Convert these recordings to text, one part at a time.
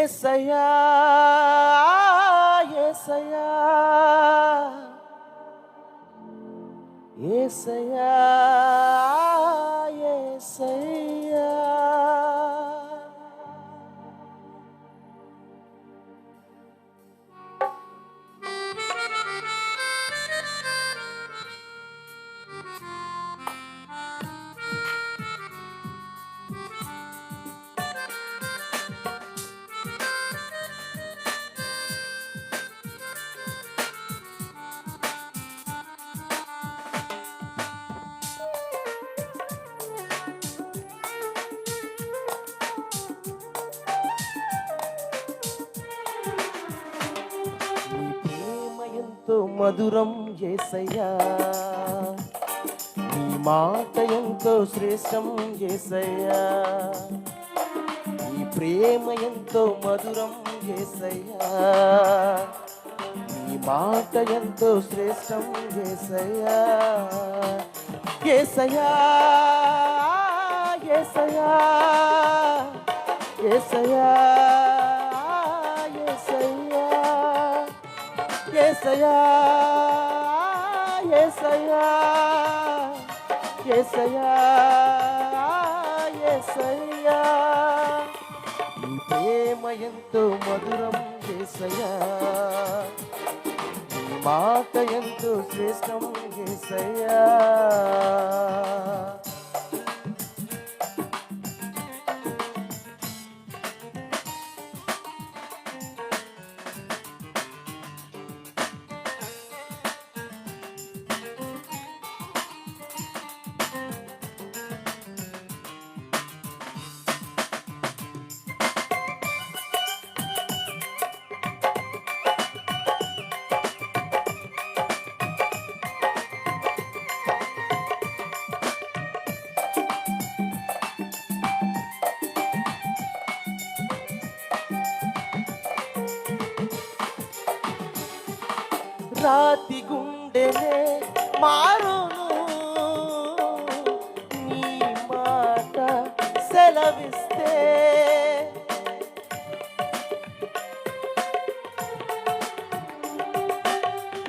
ఎసయా ఎసయా ఏసయ్యా. ఎంతో మధురం ఏసయ్యా నీ మాట ఎంతో శ్రేష్టం ఏసయ్యా నీ ప్రేమ ఎంతో మధురం ఏసయ్యా నీ మాట ఎంతో శ్రేష్టం ఏసయ్యా ఏసయ్యా ఏసయ్యా ఏసయ్యా. ఏసయ్యా ఏసయ్యా ఏసయ్యా ఏసయ్యా. నీ ప్రేమ ఎంతో మధురం ఏసయ్యా. నీ మాట ఎంతో శ్రేష్టం ఏసయ్యా. రాతి గుండెనే మారును. నీ మాట సెలవిస్తే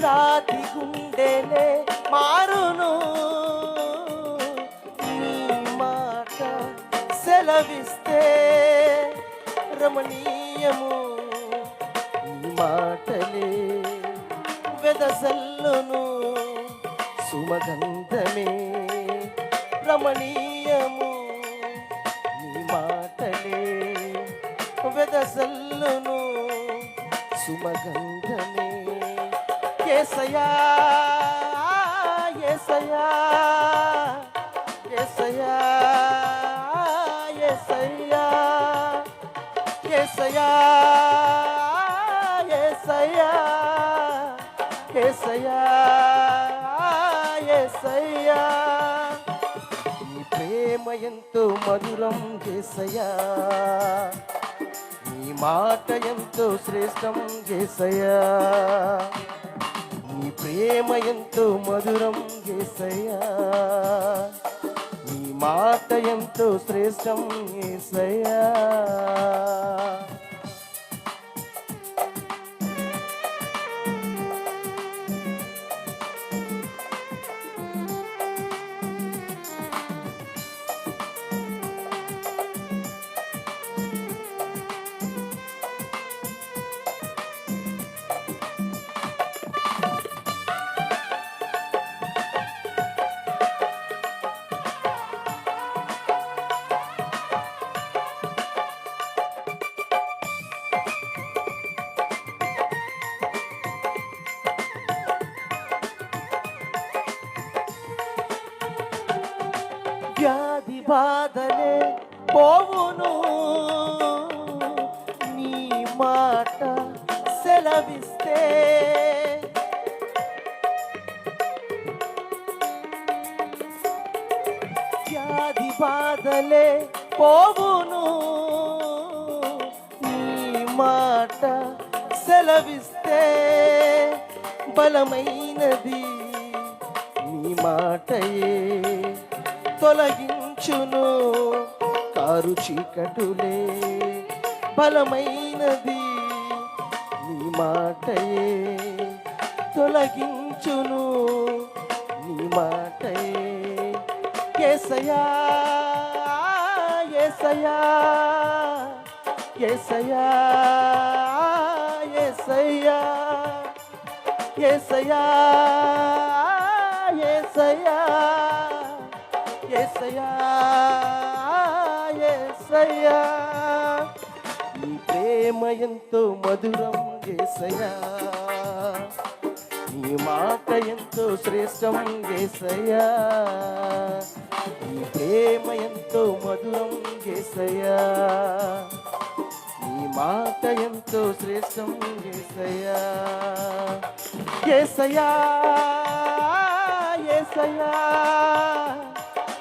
రాతి గుండెనే మారును. నీ మాట సెలవిస్తే రమణీయము. నీ మాటలే వెదసల్లును సుమగంధమే రమణీయము. నీ మాటలే వెదసల్లును సుమగంధమే. కేసయా ఏసయా ఏసయా ఏసయ్యా ఏసయ్యా ఏసయ్యా ఏసయ్యా. నీ ప్రేమ ఎంతో మధురం చేసయ్యా. ఈ మాట ఎంతో శ్రేష్టం చేసయ్యా. ఈ ప్రేమ ఎంతో మధురం చేసయ్యా. ఈ మాట ఎంతో శ్రేష్టం ఏసయ్యా వ్యాధి బాధలే పోవును. నీ మాట సెలవిస్తే వ్యాధి బాధలే పోవును. నీ మాట సెలవిస్తే బలమైనది నీ మాటయే. తొలగించును. కారు చీకటులే బలమైనది. నీ మాటయే తొలగించును. నీ మాటయే ఏసయా ఏసయా ఏసయా ఏసయ్యా ఏసయ్యా ఏసయ్యా. ఏసయ్యా నీ ప్రేమ ఎంతో మధురం ఏసయ్యా. నీ మాట ఎంతో శ్రేష్టం ఏసయ్యా. నీ ప్రేమ ఎంతో మధురం ఏసయ్యా. నీ మాట ఎంతో శ్రేష్టం ఏసయ్యా. ఏసయ్యా ఏసయ్యా.